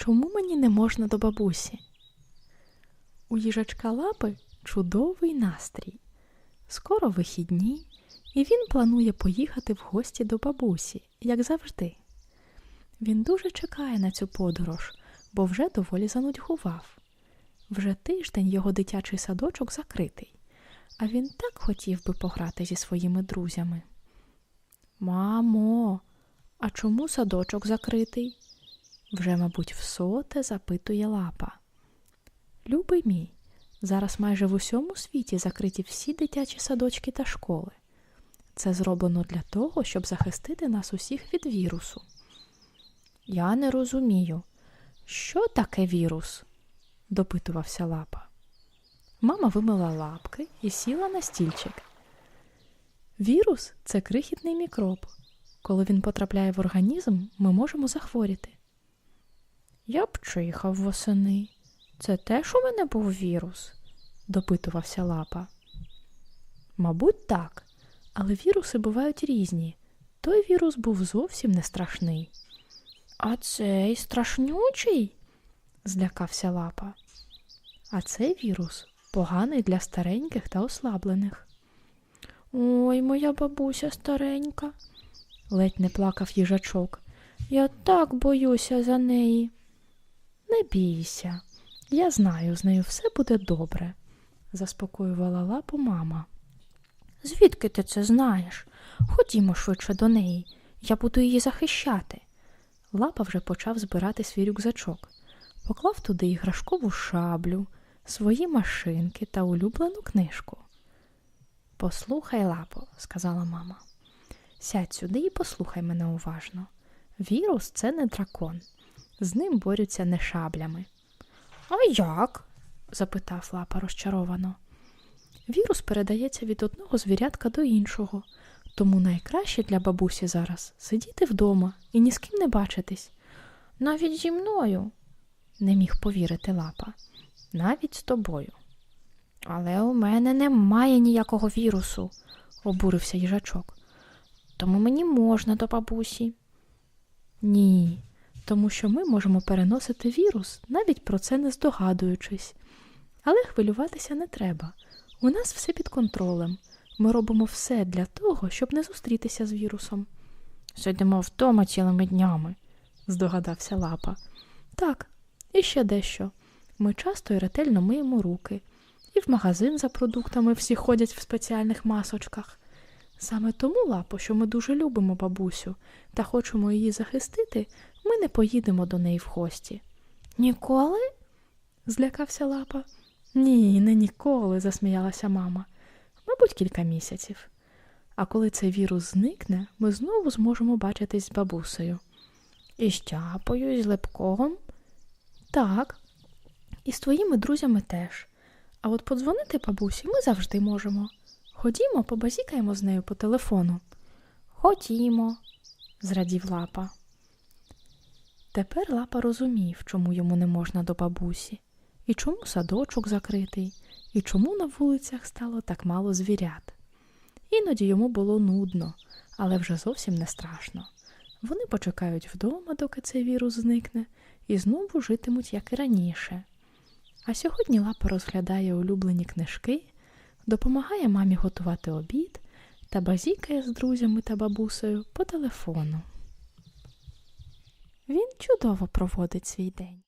чому мені не можна до бабусі? У їжачка лапи чудовий настрій. Скоро вихідні, і він планує поїхати в гості до бабусі, як завжди. Він дуже чекає на цю подорож, бо вже доволі занудьгував. Вже тиждень його дитячий садочок закритий, а він так хотів би пограти зі своїми друзями. Мамо, а чому садочок закритий? Вже, мабуть, в соте запитує лапа. Любий мій, зараз майже в усьому світі закриті всі дитячі садочки та школи. Це зроблено для того, щоб захистити нас усіх від вірусу. Я не розумію, що таке вірус? допитувався лапа. Мама вимила лапки і сіла на стільчик. Вірус це крихітний мікроб. Коли він потрапляє в організм, ми можемо захворіти. Я б чихав восени. Це теж у мене був вірус, допитувався лапа. Мабуть, так, але віруси бувають різні. Той вірус був зовсім не страшний. А цей страшнючий? злякався лапа. А цей вірус поганий для стареньких та ослаблених. Ой, моя бабуся старенька, ледь не плакав їжачок. Я так боюся за неї. Не бійся, я знаю, з нею все буде добре, заспокоювала лапу мама. Звідки ти це знаєш? Ходімо швидше до неї, я буду її захищати. Лапа вже почав збирати свій рюкзачок, поклав туди іграшкову шаблю, свої машинки та улюблену книжку. Послухай, лапо, сказала мама. Сядь сюди і послухай мене уважно. Вірус це не дракон, з ним борються не шаблями. А як? запитав лапа розчаровано. Вірус передається від одного звірятка до іншого, тому найкраще для бабусі зараз сидіти вдома і ні з ким не бачитись. Навіть зі мною, не міг повірити лапа, навіть з тобою. Але у мене немає ніякого вірусу, обурився їжачок. Тому мені можна до бабусі. Ні, тому що ми можемо переносити вірус, навіть про це не здогадуючись. Але хвилюватися не треба. У нас все під контролем. Ми робимо все для того, щоб не зустрітися з вірусом. Сидимо вдома цілими днями, здогадався лапа. Так, і ще дещо. Ми часто і ретельно миємо руки, і в магазин за продуктами всі ходять в спеціальних масочках. Саме тому, лапо, що ми дуже любимо бабусю та хочемо її захистити, ми не поїдемо до неї в гості. Ніколи? злякався лапа. Ні, не ніколи, засміялася мама. Мабуть, кілька місяців. А коли цей вірус зникне, ми знову зможемо бачитись з бабусею. І з чапою, і з лепком? Так, і з твоїми друзями теж. А от подзвонити бабусі ми завжди можемо. Ходімо, побазікаємо з нею по телефону. Ходімо, зрадів лапа. Тепер лапа розумів, чому йому не можна до бабусі, і чому садочок закритий, і чому на вулицях стало так мало звірят. Іноді йому було нудно, але вже зовсім не страшно. Вони почекають вдома, доки цей вірус зникне, і знову житимуть, як і раніше. А сьогодні лапа розглядає улюблені книжки, допомагає мамі готувати обід та базікає з друзями та бабусею по телефону. Він чудово проводить свій день.